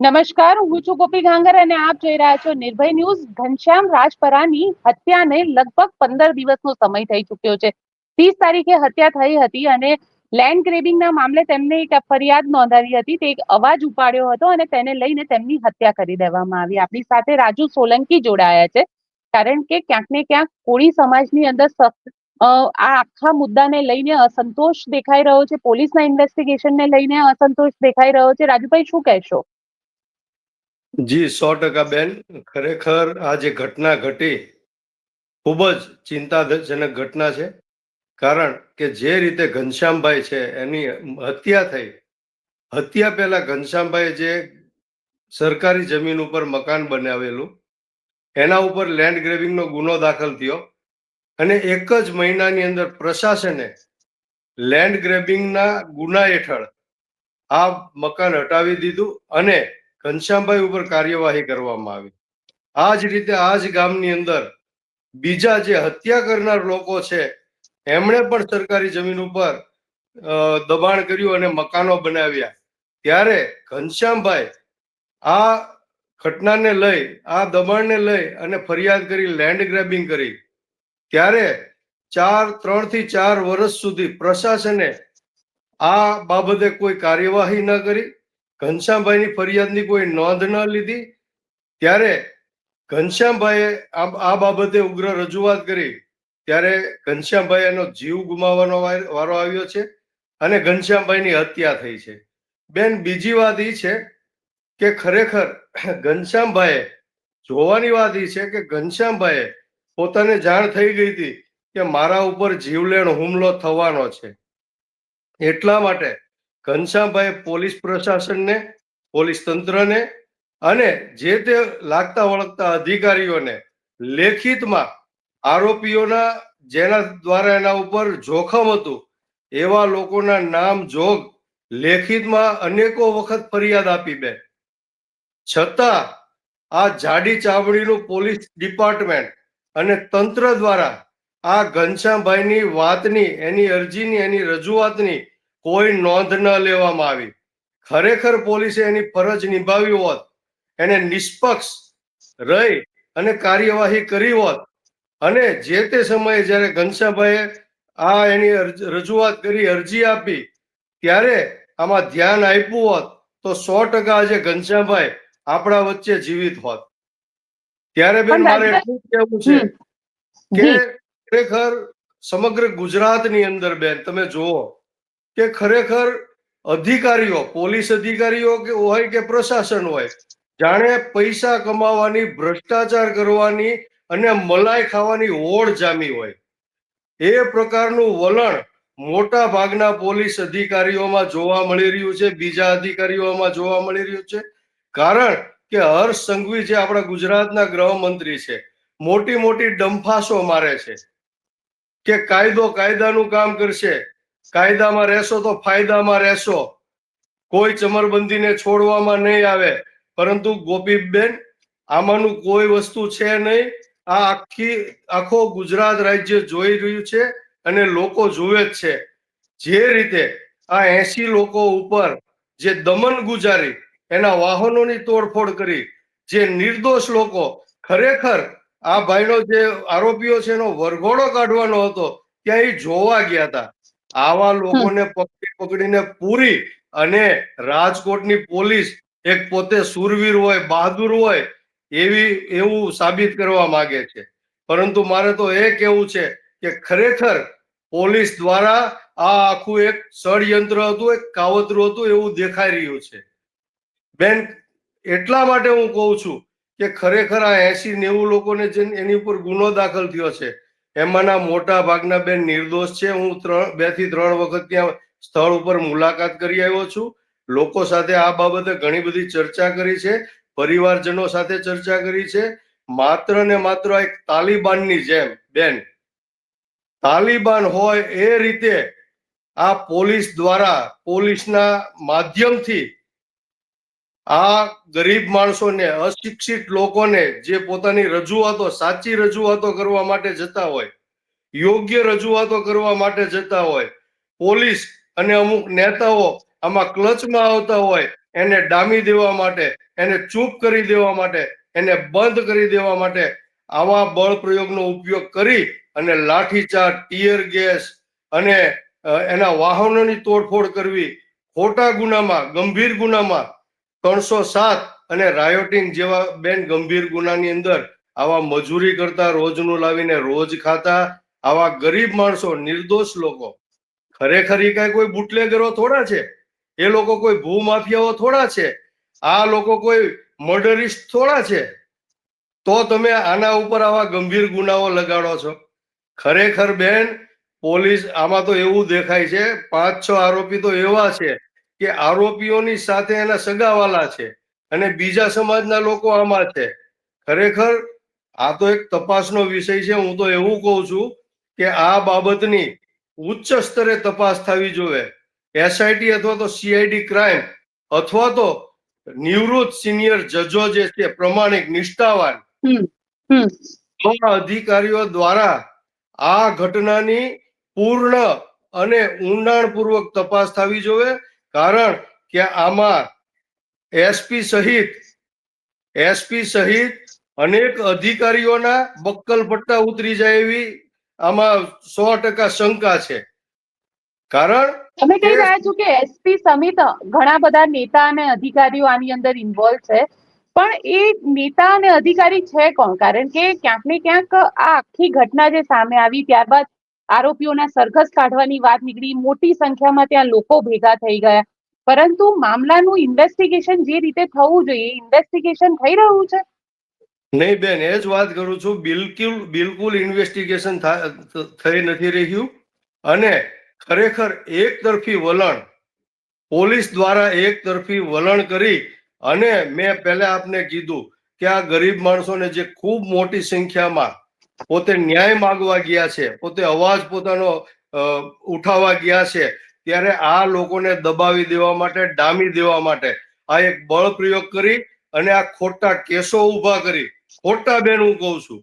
નમસ્કાર, હું છું ગોપી ગાંગર અને આપ જોઈ રહ્યા છો નિર્ભય ન્યૂઝ. ઘનશ્યામ રાજપરાની હત્યાને લગભગ પંદર દિવસનો સમય થઈ ચુક્યો છે. ત્રીસ તારીખે હત્યા થઈ હતી અને લેન્ડ ગ્રેબિંગના મામલે તેમને એક ફરિયાદ નોંધાવી હતી. તે એક અવાજ ઉપાડ્યો હતો અને તેને લઈને તેમની હત્યા કરી દેવામાં આવી. આપણી સાથે રાજુ સોલંકી જોડાયા છે. કારણ કે ક્યાંક ને ક્યાંક કોળી સમાજની અંદર આ આખા મુદ્દાને લઈને અસંતોષ દેખાઈ રહ્યો છે. પોલીસના ઇન્વેસ્ટિગેશનને લઈને અસંતોષ દેખાઈ રહ્યો છે. રાજુભાઈ, શું કહેશો? જી, સો ટકા બેન. ખરેખર આ જે ઘટના ઘટી ખૂબ જ ચિંતાજનક ઘટના છે. કારણ કે જે રીતે ઘનશ્યામભાઈ છે, એની હત્યા થઈ. હત્યા પહેલા ઘનશ્યામભાઈ જે સરકારી જમીન ઉપર મકાન બનાવેલું, એના ઉપર લેન્ડ ગ્રેવિંગનો ગુનો દાખલ થયો અને એક જ મહિનાની અંદર પ્રશાસને લેન્ડ ગ્રેબિંગના ગુના હેઠળ આ મકાન હટાવી દીધું અને ઘનશ્યામભાઈ ઉપર કાર્યવાહી કરવામાં આવી. આ જ રીતે આ જ ગામની અંદર બીજા જે હત્યા કરનાર લોકો છે, એમણે પણ સરકારી જમીન ઉપર દબાણ કર્યું અને મકાનો બનાવ્યા. ત્યારે ઘનશ્યામભાઈ આ ઘટનાને લઈ, આ દબાણને લઈ અને ફરિયાદ કરી લેન્ડ ગ્રેબિંગ કરી. ત્યારે ચાર, ત્રણથી ચાર વર્ષ સુધી પ્રશાસને આ બાબતે કોઈ કાર્યવાહી ન કરી. ઘનશ્યામભાઈની ફરિયાદની કોઈ નોંધ ન લીધી. ત્યારે ઘનશ્યામભાઈએ આ બાબતે ઉગ્ર રજૂઆત કરી. ત્યારે ઘનશ્યામભાઈ એનો જીવ ગુમાવવાનો વારો આવ્યો છે અને ઘનશ્યામભાઈની હત્યા થઈ છે. બેન, બીજી વાત એ છે કે ખરેખર ઘનશ્યામભાઈએ જોવાની વાત એ છે કે ઘનશ્યામભાઈએ પોતાને જાણ થઈ ગઈ હતી કે મારા ઉપર જીવલેણ હુમલો થવાનો છે. એટલા માટે ઘનશ્યામભાઈ પોલીસ પ્રશાસનને, પોલીસ તંત્રને અને જે તે લાગતા વળગતા અધિકારીઓને લેખિતમાં આરોપીઓના જેના દ્વારા એના ઉપર જોખમ હતું, એવા લોકોના નામ જોગ લેખિતમાં અનેકો વખત ફરિયાદ આપી બે. છતાં આ જાડી ચાવડીનું પોલીસ ડિપાર્ટમેન્ટ અને તંત્ર દ્વારા આ ઘનશ્યામભાઈની વાતની, એની અરજીની, એની રજૂઆતની કોઈ નોંધ ન લેવામાં આવી. ખરેખર પોલીસે એની ફરજ નિભાવી હોત એને નિષ્પક્ષ રહી અને કાર્યવાહી કરી હોત. અને જે તે સમયે જ્યારે ઘનશ્યામભાઈએ આ એની રજૂઆત કરી અરજી આપી ત્યારે આમાં ધ્યાન આપ્યું હોત તો સો ટકા આજે ઘનશ્યામભાઈ આપણા વચ્ચે જીવિત હોત. ત્યારે બેન મારે એટલું કહેવું છે કે ખરેખર સમગ્ર ગુજરાતની અંદર બેન તમે જુઓ કે ખરેખર અધિકારીઓ, પોલીસ અધિકારીઓ હોય કે પ્રશાસન હોય, જાણે પૈસા કમાવાની, ભ્રષ્ટાચાર કરવાની અને મલાઈ ખાવાની હોડ જામી હોય. એ પ્રકારનું વલણ મોટા ભાગના પોલીસ અધિકારીઓમાં જોવા મળી રહ્યું છે, બીજા અધિકારીઓમાં જોવા મળી રહ્યું છે. કારણ કે હર્ષ સંઘવી જે આપણા ગુજરાતના ગૃહમંત્રી છે મોટી મોટી ડંફાસો મારે છે કે કાયદો કાયદાનું કામ કરશે કાયદામાં રહેશો તો ફાયદામાં રહેશો. કોઈ ચમરબંધીને છોડવામાં નહીં આવે. પરંતુ ગોપીબેન, આમાંનું કોઈ વસ્તુ છે નહીં. આ આખી, આખો ગુજરાત રાજ્ય જોઈ રહ્યું છે અને લોકો જુએ જ છે. જે રીતે આ એસી લોકો ઉપર જે દમન ગુજારી, એના વાહનોની તોડફોડ કરી, જે નિર્દોષ લોકો, ખરેખર આ ભાઈનો જે આરોપીઓ છે એનો વરઘોડો કાઢવાનો હતો ત્યાં એ જોવા ગયા હતા. આવા લોકોને પકડી પકડીને પૂરી અને રાજકોટની પોલીસ એક પોતે સુરવીર હોય બહાદુર હોય એવી એવું સાબિત કરવા માંગે છે. પરંતુ મારે તો એ કેવું છે કે ખરેખર પોલીસ દ્વારા આ આખું એક ષડયંત્ર હતું એક કાવતરું હતું એવું દેખાઈ રહ્યું છે. બેન એટલા માટે હું કહું છું કે ખરેખર આ એસી નેવું લોકોને જે એની ઉપર ગુનો દાખલ થયો છે. એમાંના મોટા ભાગના બેન નિર્દોષ છે. હું ત્રણ, બેથી ત્રણ વખત ત્યાં સ્થળ ઉપર મુલાકાત કરી આવ્યો છું. લોકો સાથે આ બાબતે ઘણી બધી ચર્ચા કરી છે. પરિવારજનો સાથે ચર્ચા કરી છે. માત્ર ને માત્ર એક તાલિબાનની જેમ, બેન. તાલિબાન હોય એ રીતે આ પોલીસ દ્વારા, પોલીસના માધ્યમથી આ ગરીબ માણસોને, અશિક્ષિત લોકોને જે પોતાની રજૂઆતો, સાચી રજૂઆતો કરવા માટે જતા હોય, યોગ્ય રજૂઆતો કરવા માટે જતા હોય, પોલીસ અને અમુક નેતાઓ આમાં ક્લચમાં આવતા હોય, એને ડામી દેવા માટે, એને ચૂપ કરી દેવા માટે, એને બંધ કરી દેવા માટે આવા બળ પ્રયોગનો ઉપયોગ કરી અને લાઠીચાર્જ, ટીયર ગેસ અને એના વાહનોની તોડફોડ કરવી, ખોટા ગુનામાં, ગંભીર ગુનામાં ત્રણસો સાત અને રાયોટિંગ જેવા બેન ગંભીર ગુનાની અંદર આવા મજૂરી કરતા રોજનું લાવીને રોજ ખાતા આવા ગરીબ માણસો, નિર્દોષ લોકો. ખરેખર એ કાંઈ કોઈ બુટલેગરો થોડા છે? એ લોકો કોઈ ભૂમાફિયાઓ થોડા છે? આ લોકો કોઈ મર્ડરિસ્ટ થોડા છે? તો તમે આના ઉપર આવા ગંભીર ગુનાઓ લગાડો છો. ખરેખર બેન, પોલીસ આમાં તો એવું દેખાય છે, પાંચ છ આરોપી તો એવા છે કે આરોપીઓની સાથે એના સગાવાલા છે અને બીજા સમાજના લોકો આમાં છે. ખરેખર આ તો એક તપાસનો વિષય છે. હું તો એવું કહું છું કે આ બાબતની ઉચ્ચ સ્તરે તપાસ થવી જોઈએ. એસઆઈટી અથવા તો સીઆઈડી ક્રાઇમ અથવા તો નિવૃત્ત સિનિયર જજો જે છે પ્રમાણિક નિષ્ઠાવાન અધિકારીઓ દ્વારા આ ઘટનાની પૂર્ણ અને ઊંડાણપૂર્વક તપાસ થવી જોઈએ. કારણ કે આમાં એસપી સહિત એસપી સહિત અનેક અધિકારીઓના બક્કલ પટ્ટા ઉતરી જાય એવી આમાં સો ટકા શંકા છે. કારણ તમે કહી રહ્યા છો કે એસપી સમિત ઘણા બધા નેતા અને અધિકારીઓ આની અંદર ઇન્વોલ્વ છે. પણ એ નેતા અને અધિકારી છે કોણ? કારણ કે ક્યાંક ને ક્યાંક આ આખી ઘટના જે સામે આવી ત્યારબાદ આરોપીઓના સરઘસ કાઢવાની વાત નીકળી. મોટી સંખ્યામાં ત્યાં લોકો ભેગા થઈ ગયા. પરંતુ મામલાનું ઇન્વેસ્ટિગેશન જે રીતે થવું જોઈએ ઇન્વેસ્ટિગેશન થઈ રહ્યું છે? નહીં બેન, એ જ વાત કરું છું. બિલકુલ બિલકુલ ઇન્વેસ્ટિગેશન થઈ નથી રહ્યું. અને ખરેખર એક તરફી વલણ, પોલીસ દ્વારા એક તરફી વલણ કરી અને મેં પહેલા આપને કીધું કે આ ગરીબ માણસોને જે ખૂબ મોટી સંખ્યામાં પોતે ન્યાય માગવા ગયા છે, પોતે અવાજ પોતાનો ઉઠાવવા ગયા છે, ત્યારે આ લોકોને દબાવી દેવા માટે, ડામી દેવા માટે આ એક બળ પ્રયોગ કરી અને આ ખોટા કેસો ઊભા કરી. ખોટા બેન હું કહું છું.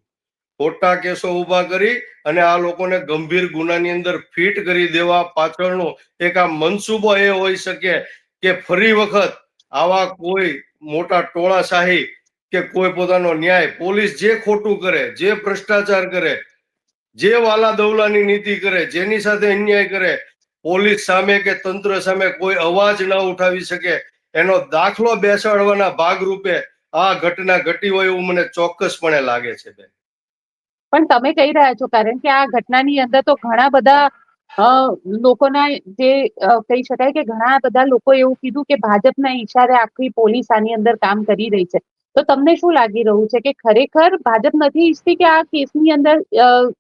ખોટા કેસો ઊભા કરી અને આ લોકોને ગંભીર ગુનાની અંદર ફિટ કરી દેવા પાછળનો એક આ મનસુબો એ હોઈ શકે કે ફરી વખત આવા કોઈ મોટા ટોળાશાહી કે કોઈ પોતાનો ન્યાય પોલીસ જે ખોટું કરે, જે ભ્રષ્ટાચાર કરે, જે વાલા દવલાની નીતિ કરે, જેની સાથે અન્યાય કરે, પોલીસ સામે કે તંત્ર સામે કોઈ અવાજ ના ઉઠાવી શકે, એનો દાખલો બેસાડવાના ભાગરૂપે આ ઘટના ઘટી હોય એવું મને ચોક્કસપણે લાગે છે, બેન. પણ તમે કહી રહ્યા છો, કારણ કે આ ઘટનાની અંદર તો ઘણા બધા લોકોના જે કહી શકાય કે ઘણા બધા લોકો એવું કીધું કે ભાજપના ઈશારે આખી પોલીસ આની અંદર કામ કરી રહી છે. તો તમને શું લાગી રહ્યું છે કે ખરેખર ભાજપ નથી ઈચ્છતી કે આ કેસની અંદર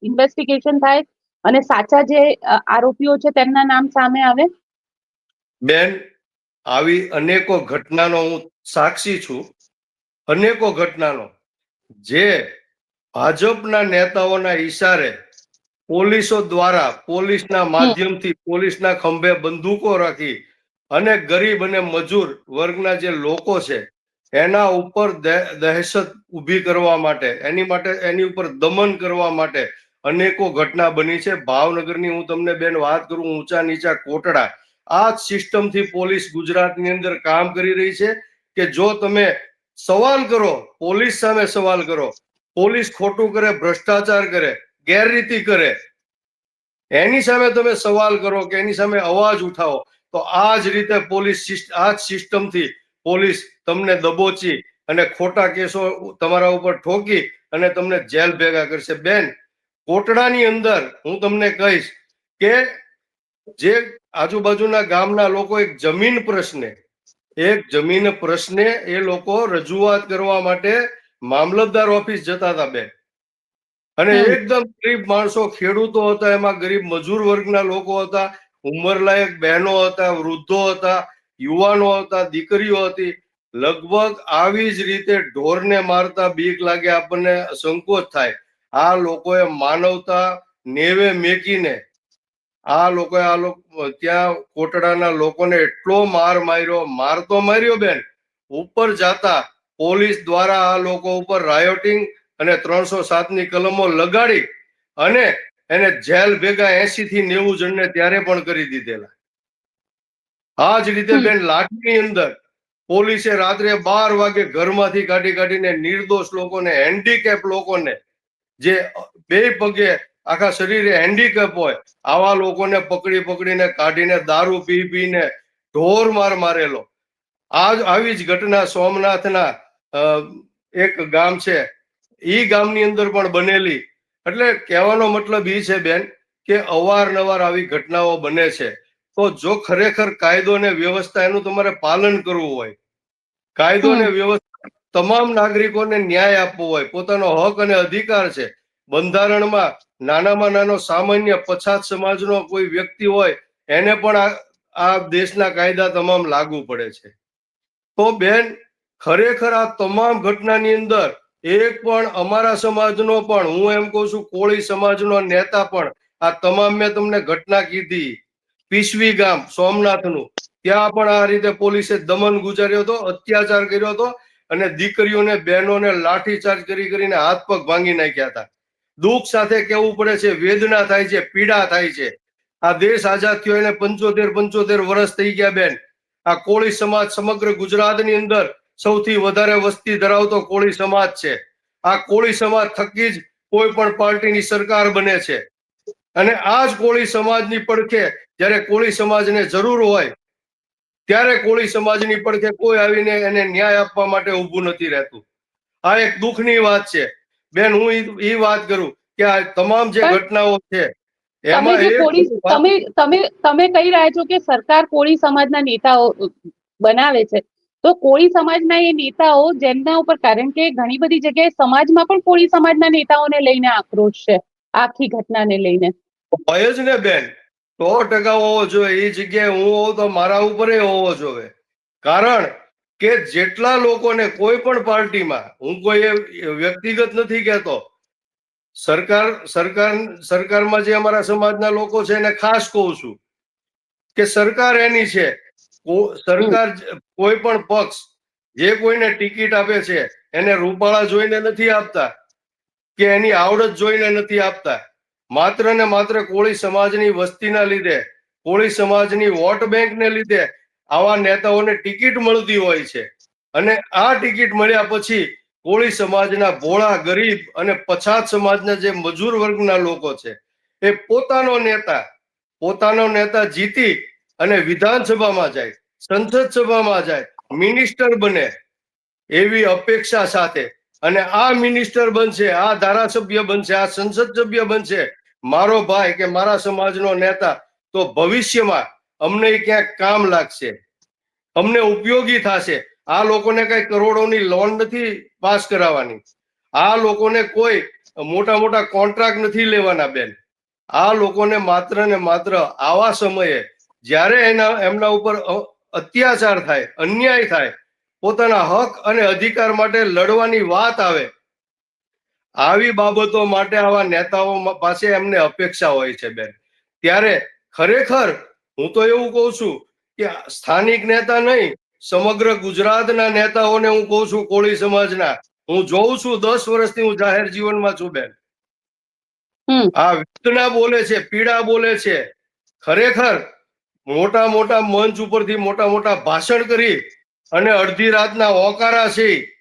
ઇન્વેસ્ટિગેશન થાય અને સાચા જે આરોપીઓ છે તેમના નામ સામે આવે? બેન આવી અનેકો ઘટનાનો હું સાક્ષી છું. અનેકો ઘટનાનો. જે ભાજપના નેતાઓના ઈશારે પોલીસો દ્વારા પોલીસના માધ્યમથી પોલીસના ખંભે બંદૂકો રાખી અને ગરીબ અને મજૂર વર્ગના જે લોકો છે એના ઉપર દહેશત ઊભી કરવા માટે, એની માટે, એની ઉપર દમન કરવા માટે અનેકો ઘટના બની છે. ભાવનગરની હું તમને બેન વાત કરું, ઊંચા નીચા કોટડા. આ જ સિસ્ટમથી પોલીસ ગુજરાતની અંદર કામ કરી રહી છે કે જો તમે સવાલ કરો, પોલીસ સામે સવાલ કરો, પોલીસ ખોટું કરે, ભ્રષ્ટાચાર કરે, ગેરરીતિ કરે, એની સામે તમે સવાલ કરો કે એની સામે અવાજ ઉઠાવો, તો આ જ રીતે પોલીસ આ જ સિસ્ટમથી પોલીસ તમને દબોચી અને ખોટા કેસો તમારા ઉપર ઠોકી અને તમને જેલ ભેગા કરશે. બેન કોટડાની અંદર હું તમને કહીશ કે જે આજુબાજુના ગામના લોકો એક જમીન પ્રશ્ને એક જમીન પ્રશ્ને એ લોકો રજૂઆત કરવા માટે મામલતદાર ઓફિસ જતા હતા બેન. અને એકદમ ગરીબ માણસો ખેડૂતો હતા એમાં ગરીબ મજૂર વર્ગના લોકો હતા ઉંમરલાયક બહેનો હતા વૃદ્ધો હતા યુવાનો હતા, દીકરીઓ હતી, લગભગ આવી જ રીતે ઢોરને મારતા બીક લાગે આપણને સંકોચ થાય. આ લોકોએ માનવતા નેવે મેકીને આ લોકોએ આ લોકો, ત્યાં કોટડાના લોકોને એટલો માર માર્યો, માર તો માર્યો બેન. ઉપર જાતા પોલીસ દ્વારા આ લોકો ઉપર રાયોટિંગ અને ત્રણસો સાતની કલમો લગાડી અને એને જેલ ભેગા એસી થી નેવું જણને ત્યારે પણ કરી દીધેલા. આ જ રીતે. બેન લાઠીની અંદર પોલીસે રાત્રે બાર વાગે ઘરમાંથી કાઢી કાઢીને નિર્દોષ લોકોને હેન્ડીકેપ લોકોને જે બે પગે આખા શરીરે હેન્ડીકેપ હોય આવા લોકોને પકડી પકડીને કાઢીને દારૂ પી પીને ઢોર માર મારેલો. આજ આવી જ ઘટના સોમનાથના એક ગામ છે. ઈ ગામની અંદર પણ બનેલી. એટલે કહેવાનો મતલબ ઈ છે બેન કે અવારનવાર આવી ઘટનાઓ બને છે. તો જો ખરેખર કાયદો ને વ્યવસ્થા એનું તમારે પાલન કરવું હોય કાયદો ને વ્યવસ્થા તમામ નાગરિકોને ન્યાય આપવો હોય પોતાનો હક અને અધિકાર છે. બંધારણમાં નાનામાં નાનો સામાન્ય પછાત સમાજનો કોઈ વ્યક્તિ હોય એને પણ આ આ દેશના કાયદા તમામ લાગુ પડે છે. તો બેન ખરેખર આ તમામ ઘટનાની અંદર એક પણ અમારા સમાજનો પણ હું એમ કહું છું કોળી સમાજનો નેતા પણ આ તમામ મેં તમને ઘટના કીધી પીસવી ગામ, સોમનાથનું. ત્યાં પણ આ રીતે પોલીસે દમન ગુજાર્યો હતો, અત્યાચાર કર્યો હતો અને દીકરીઓને, બહેનોને લાઠીચાર્જ કરી કરીને હાથ પગ ભાંગી નાખ્યા હતા. દુઃખ સાથે કહેવું પડે છે, વેદના થાય છે, પીડા થાય છે. આ દેશ આઝાદ થયો એને પંચોતેર પંચોતેર વર્ષ થઈ ગયા બેન. આ કોળી સમાજ સમગ્ર ગુજરાતની અંદર સૌથી વધારે વસ્તી ધરાવતો કોળી સમાજ છે. આ કોળી સમાજ થકી જ કોઈ પણ પાર્ટીની સરકાર બને છે. અને આ જ કોળી સમાજની પડખે જ્યારે કોળી સમાજને જરૂર હોય ત્યારે કોળી સમાજની પડખે કોઈ આવીને એને ન્યાય આપવા માટે ઊભું નથી રહેતું. આ એક દુઃખની વાત છે. બેન હું ઈ વાત કરું કે આ તમામ જે ઘટનાઓ છે તમે તમે તમે કહી રહ્યા છો કે સરકાર કોળી સમાજના નેતાઓ બનાવે છે. તો કોળી સમાજના એ નેતાઓ જેમના ઉપર કારણ કે ઘણી બધી જગ્યાએ સમાજમાં પણ કોળી સમાજના નેતાઓને લઈને આક્રોશ છે આખી ઘટનાને લઈને. હોય જ ને બેન, સો ટકા હોવો જોઈએ. એ જગ્યાએ હું હોઉં તો મારા ઉપર હોવો જોઈએ. કારણ કે જેટલા લોકોને કોઈ પણ પાર્ટીમાં, હું કોઈ વ્યક્તિગત નથી કહેતો. સરકાર સરકાર, સરકારમાં જે અમારા સમાજના લોકો છે, એને ખાસ કહું છું કે સરકાર એની છે. સરકાર કોઈ પણ પક્ષ જે કોઈને ટિકિટ આપે છે, એને રૂપાળા જોઈને નથી આપતા કે એની આવડત જોઈને નથી આપતા. માત્ર ને માત્ર કોળી સમાજની વસ્તીના લીધે, કોળી સમાજની વોટ બેંકને લીધે આવા નેતાઓને ટિકિટ મળતી હોય છે. અને આ ટિકિટ મળ્યા પછી કોળી સમાજના ભોળા, ગરીબ અને પછાત સમાજના જે મજૂર વર્ગના લોકો છે, એ પોતાનો નેતા પોતાનો નેતા જીતી અને વિધાનસભામાં જાય, સંસદ સભામાં જાય, મિનિસ્ટર બને એવી અપેક્ષા સાથે અને આ મિનિસ્ટર બનશે, આ ધારાસભ્ય બનશે, આ સંસદ સભ્ય બનશે. મારો ભાઈ કે મારા સમાજનો નેતા, તો ભવિષ્યમાં અમને ક્યાંક કામ લાગશે. અમને ઉપયોગી થશે. આ લોકોને કઈ કરોડોની લોન નથી પાસ કરાવવાની. આ લોકોને કોઈ મોટા મોટા કોન્ટ્રાક્ટ નથી લેવાના બેન. આ લોકોને માત્ર ને માત્ર આવા સમયે જ્યારે એના, એમના ઉપર અત્યાચાર થાય, અન્યાય થાય પોતાના હક અને અધિકાર માટે લડવાની વાત આવે. આવી બાબતો માટે આવા નેતાઓ પાસે એમને અપેક્ષા હોય છે બેન. ત્યારે ખરેખર હું તો એવું કહું છું કે સ્થાનિક નેતા નહીં સમગ્ર ગુજરાતના નેતાઓને હું કહું છું કોળી સમાજના. હું જોઉં છું દસ વર્ષથી હું જાહેર જીવનમાં છું બેન. આ વેદના બોલે છે પીડા બોલે છે. ખરેખર મોટા મોટા મંચ ઉપરથી મોટા મોટા ભાષણ કરી અને અડધી રાતના ઓકારા છે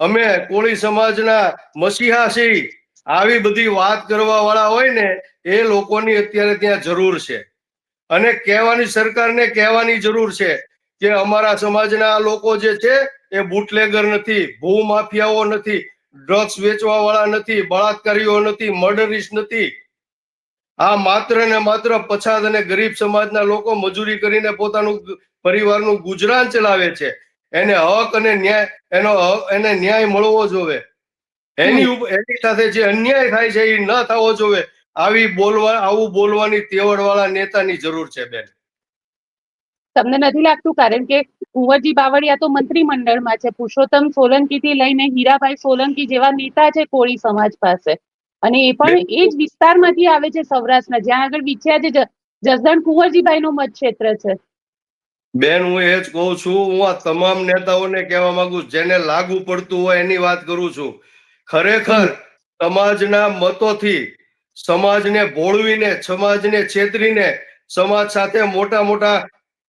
અમે કોળી સમાજના મસીહા છે આવી બધી વાત કરવા વાળા હોય ને, એ લોકોની અત્યારે ત્યાં જરૂર છે. અને કહેવાની સરકારને કહેવાની જરૂર છે કે અમારા સમાજના લોકો જે છે, એ બુટલેગર નથી ભૂ માફિયાઓ નથી, ડ્રગ્સ વેચવા વાળા નથી, બળાત્કારીઓ નથી, મર્ડરિસ્ટ નથી. આ માત્ર ને માત્ર પછાત અને ગરીબ સમાજના લોકો મજૂરી કરીને પોતાનું પરિવારનું ગુજરાન ચલાવે છે. એને હક અને ન્યાય એનો હક- એને ન્યાય મળવો જોવે. એની એની સાથે જે અન્યાય થાય છે એ ન થવો જોવે. આવી બોલવા આવું બોલવાની તેવડ વાળા નેતાની જરૂર છે બેન. તમને નથી લાગતું કારણ કે કુંવરજી બાવળિયા તો મંત્રીમંડળમાં છે. પુરુષોત્તમ સોલંકી થી લઈને હીરાભાઈ સોલંકી જેવા નેતા છે કોળી સમાજ પાસે. અને એ પણ એ જ વિસ્તારમાંથી આવે છે સૌરાષ્ટ્રના. જ્યાં આગળ વિછ્યા જે જ- જસદણ કુંવરજીભાઈ નું મતક્ષેત્ર છે. બેન હું એ જ કહું છું હું આ તમામ નેતાઓને કહેવા માંગુ છું, જેને લાગુ પડતું હોય એની વાત કરું છું. ખરેખર સમાજના મતોથી સમાજને ભોળવીને સમાજને છેતરીને સમાજ સાથે મોટા મોટા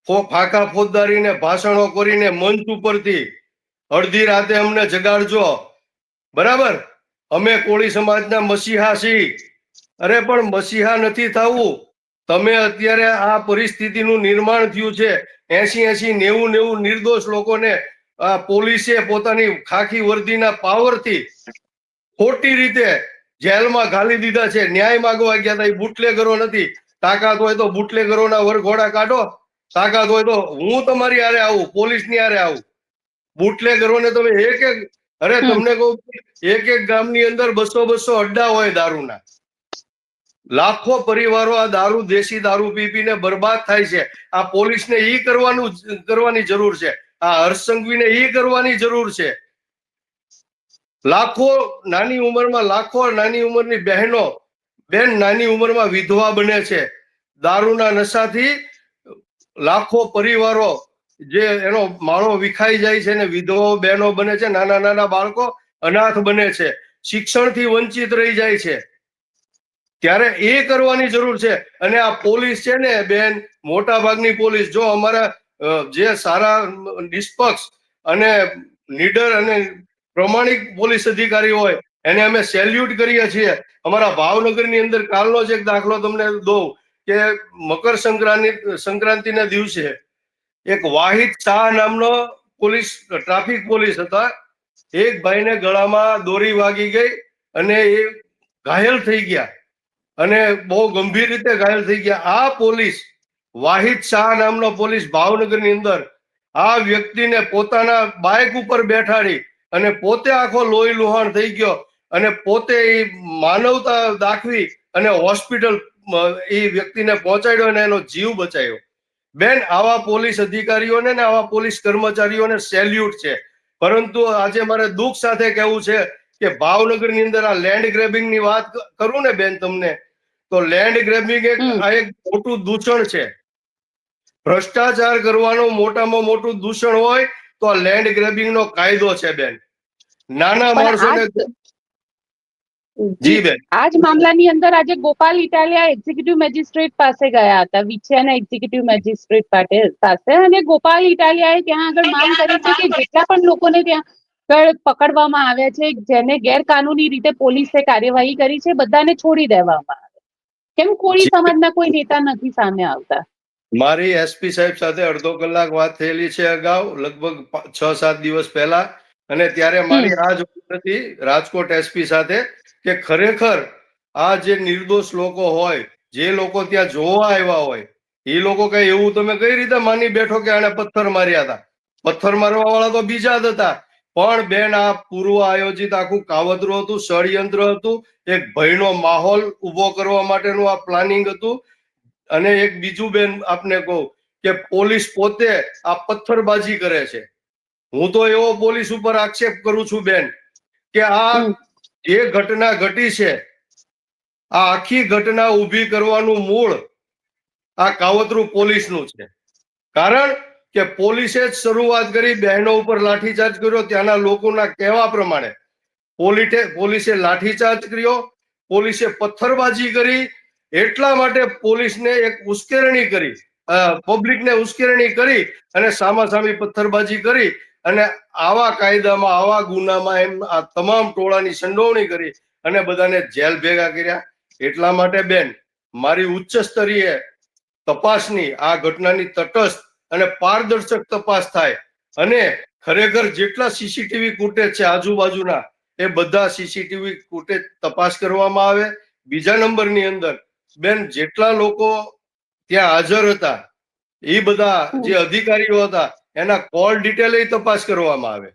ફાંકા ફોજદારીને ભાષણો કરીને મંચ ઉપરથી અડધી રાતે અમને જગાડજો. બરાબર? અમે કોળી સમાજના મસીહા છીએ. અરે પણ મસીહા નથી થવું. તમે અત્યારે આ પરિસ્થિતિનું નિર્માણ થયું છે. એસી એસી નેવું નેવું નિર્દોષ લોકોને પોલીસે પોતાની ખાખી વર્દીના પાવરથી ખોટી રીતે જેલમાં ઘાલી દીધા છે. ન્યાય માગવા ગયા હતા એ બુટલેગરો નથી. તાકાત હોય તો બુટલેગરોના વરઘોડા કાઢો. તાકાત હોય તો હું તમારી આરે આવું પોલીસની આરે આવું. બુટલેગરોને તમે એક એક અરે તમને કહું એક એક ગામની અંદર બસો બસો અડ્ડા હોય દારૂના. લાખો પરિવારો આ દારૂ, દેશી દારૂ પી બરબાદ થાય છે. આ પોલીસને ઈ કરવાનું કરવાની જરૂર છે. આ હર્ષ સંઘવીને ઈ કરવાની જરૂર છે. લાખો નાની ઉંમરમાં, લાખો નાની ઉંમરની બહેનો, બેન નાની ઉંમરમાં વિધવા બને છે. દારૂના નશાથી લાખો પરિવારો જે એનો માળો વિખાઈ જાય છે ને વિધવાઓ, બહેનો બને છે, નાના નાના બાળકો અનાથ બને છે. શિક્ષણથી વંચિત રહી જાય છે. ત્યારે એ કરવાની જરૂર છે. અને આ પોલીસ છે ને, બેન મોટા ભાગની પોલીસ, જો અમારા જે સારા નિષ્પક્ષ અને નીડર અને પ્રમાણિક પોલીસ અધિકારી હોય, એને અમે સેલ્યુટ કરીએ છીએ. અમારા ભાવનગરની અંદર કાલનો જ એક દાખલો તમને દઉં કે મકર સંક્રાંતિ, સંક્રાંતિના દિવસે એક વાહિદ શાહ નામનો પોલીસ, ટ્રાફિક પોલીસ હતા. એક ભાઈને ગળામાં દોરી વાગી ગઈ અને એ ઘાયલ થઈ ગયા. અને બહુ ગંભીર રીતે ઘાયલ થઈ ગયા. આ પોલીસ, વાહિદ શાહ નામનો પોલીસ ભાવનગરની અંદર આ વ્યક્તિને પોતાના બાઇક ઉપર બેઠાડી અને પોતે આખો લોહી લુહાણ થઈ ગયો અને પોતે એ માનવતા દાખવી અને હોસ્પિટલ એ વ્યક્તિને પહોંચાડ્યો અને એનો જીવ બચાવ્યો બેન, આવા પોલીસ અધિકારીઓને ને આવા પોલીસ કર્મચારીઓને સેલ્યુટ છે. પરંતુ આજે મારે દુઃખ સાથે કહેવું છે કે ભાવનગરની અંદર આ લેન્ડ ગ્રેબિંગની વાત કરું ને બેન તમને? તો લેન્ડ ગ્રેબિંગ એક આ એક મોટું દૂષણ છે. ભ્રષ્ટાચાર કરવાનું મોટામાં મોટું દૂષણ હોય તો આ લેન્ડ ગ્રેબિંગ નો કાયદો છે બેન. નાના માણસો માણસોને જી બેન. આજ મામલાની અંદર આજે ગોપાલ ઇટાલિયા એક્ઝિક્યુટિવ મેજિસ્ટ્રેટ પાસે ગયા હતા વિછિયાના એક્ઝિક્યુટિવ મેજિસ્ટ્રેટ પાસે પાસે. અને ગોપાલ ઇટાલિયાએ ત્યાં આગળ માંગ કરી છે કે જેટલા પણ લોકોને ત્યાં આગળ પકડવામાં આવ્યા છે જેને ગેરકાનૂની રીતે પોલીસે કાર્યવાહી કરી છે બધાને છોડી દેવામાં આવે. કેમ કોળી સમાજના કોઈ નેતા નથી સામે આવતા? મારી એસપી સાહેબ સાથે અડધો કલાક વાત થયેલી છે અગાઉ લગભગ છ સાત દિવસ પહેલા. અને ત્યારે મારી આ જ હતી રાજકોટ એસપી સાથે કે ખરેખર આ જે નિર્દોષ લોકો હોય જે લોકો ત્યાં જોવા આવ્યા હોય એ લોકો કઈ એવું તમે કઈ રીતે માની બેઠો કે આને પથ્થર માર્યા હતા? પથ્થર મારવા વાળા તો બીજા જ હતા. પણ બેન આ પૂર્વ આયોજિત આખું કાવતરું હતું ષડયંત્ર હતું. એક ભયનો માહોલ ઊભો કરવા માટેનું આ પ્લાનિંગ હતું. અને એક બીજું બેન આપને કહું કે પોલીસ પોતે આ પથ્થરબાજી કરે છે. હું તો એવો પોલીસ ઉપર આક્ષેપ કરું છું બેન કે આ. જે ઘટના ઘટી છે આ આખી ઘટના ઊભી કરવાનું મૂળ આ કાવતરું પોલીસનું છે. કારણ કે પોલીસે જ શરૂઆત કરી, બહેનો ઉપર લાઠીચાર્જ કર્યો, ત્યાંના લોકોના કહેવા પ્રમાણે. પોલીસે પોલીસે લાઠીચાર્જ કર્યો, પોલીસે પથ્થરબાજી કરી, એટલા માટે પોલીસને એક ઉશ્કેરણી કરી પબ્લિકને ઉશ્કેરણી કરી અને સામાસામી પથ્થરબાજી કરી અને આવા કાયદામાં, આવા ગુનામાં એમ આ તમામ ટોળાની સંડોવણી કરી અને બધાને જેલ ભેગા કર્યા. એટલા માટે બેન, મારી ઉચ્ચ સ્તરીય તપાસની આ ઘટનાની તટસ્થ અને પારદર્શક તપાસ થાય. અને ખરેખર જેટલા સીસીટીવી ફૂટેજ છે આજુબાજુના એ બધા સીસીટીવી ફૂટેજ તપાસ કરવામાં આવે. બીજા નંબરની અંદર બેન જેટલા લોકો ત્યાં હાજર હતા એ બધા જે અધિકારીઓ હતા એના કોલ ડિટેલ તપાસ કરવામાં આવે.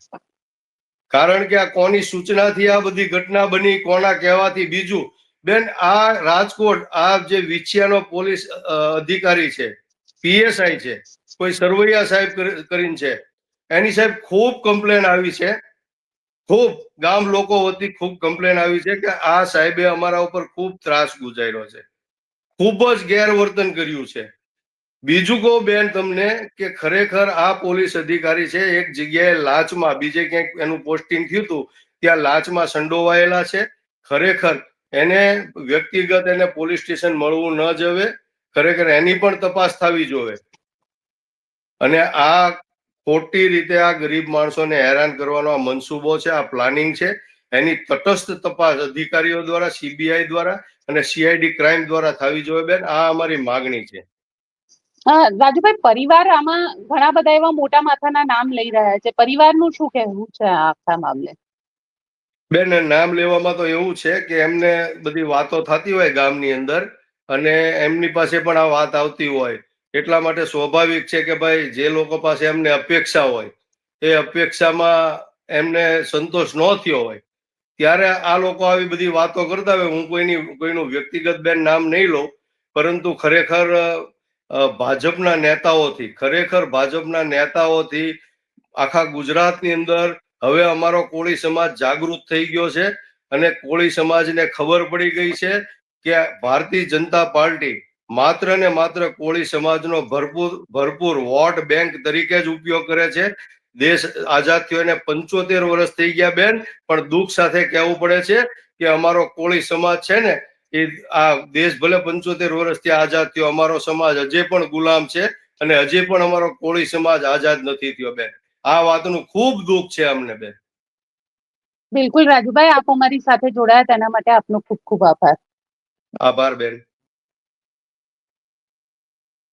કારણ કે આ કોની સૂચનાથી આ બધી ઘટના બની કોના કહેવાથી બીજું? બેન આ રાજકોટ આ જે વિછિયાનો પોલીસ અધિકારી છે પીએસઆઈ છે કોઈ સરવૈયા સાહેબ કરીને છે. એની સાહેબ ખૂબ કમ્પ્લેન આવી છે. ખૂબ, ગામ લોકો વતી ખૂબ કમ્પ્લેન આવી છે કે આ સાહેબે અમારા ઉપર ખૂબ ત્રાસ ગુજાર્યો છે. ખૂબ જ ગેરવર્તન કર્યું છે. બીજું કહું બેન તમને કે ખરેખર આ પોલીસ અધિકારી છે, એક જગ્યાએ લાંચમાં, બીજે ક્યાંક એનું પોસ્ટિંગ થયું હતું, ત્યાં લાંચમાં સંડોવાયેલા છે. ખરેખર એને વ્યક્તિગત એને પોલીસ સ્ટેશન મળવું ન જવે. ખરેખર એની પણ તપાસ થવી જોવે. અને આ ખોટી રીતે આ ગરીબ માણસોને હેરાન કરવાનો આ મનસુબો છે આ પ્લાનિંગ છે એની તટસ્થ તપાસ અધિકારીઓ દ્વારા સીબીઆઈ દ્વારા અને સીઆઈડી ક્રાઇમ દ્વારા થવી જોઈએ બેન. આ અમારી માગણી છે. રાજુભાઈ પરિવાર આમાં ઘણા બધા એવા મોટા માથાના નામ લઈ રહ્યા છે. પરિવારનું શું કહેવું છે આખા મામલે? બેન નામ લેવામાં તો એવું છે કે એમને બધી વાતો થતી હોય ગામની અંદર અને એમની પાસે પણ આ વાત આવતી હોય. એટલા માટે સ્વાભાવિક છે કે ભાઈ, જે લોકો પાસે એમને અપેક્ષા હોય, એ અપેક્ષામાં એમને સંતોષ ન થયો હોય, ત્યારે આ લોકો આવી બધી વાતો કરતા હોય. હું કોઈની, કોઈનું વ્યક્તિગત બેન નામ નહીં લઉં, પરંતુ ખરેખર ભાજપના નેતાઓથી, ખરેખર ભાજપના નેતાઓથી આખા ગુજરાતની અંદર હવે અમારો કોળી સમાજ જાગૃત થઈ ગયો છે અને કોળી સમાજને ખબર પડી ગઈ છે કે ભારતીય જનતા પાર્ટી માત્ર ને માત્ર કોળી સમાજનો ભરપૂર ભરપૂર વોટ બેંક તરીકે જ ઉપયોગ કરે છે. દેશ આઝાદ થયો એને પંચોતેર વર્ષ થઈ ગયા બેન પણ દુઃખ સાથે કહેવું પડે છે કે અમારો કોળી સમાજ છે ને એ આ દેશ ભલે પંચોતેર વર્ષથી આઝાદ થયો અમારો સમાજ હજે પણ ગુલામ છે અને હજી પણ અમારો કોળી સમાજ આઝાદ નથી થયો બેન. આ વાતનું ખૂબ દુઃખ છે અમને બેન. બિલકુલ રાજુભાઈ આપ અમારી સાથે જોડાયા તેના માટે આપનો ખૂબ ખૂબ આભાર. આભાર બેન.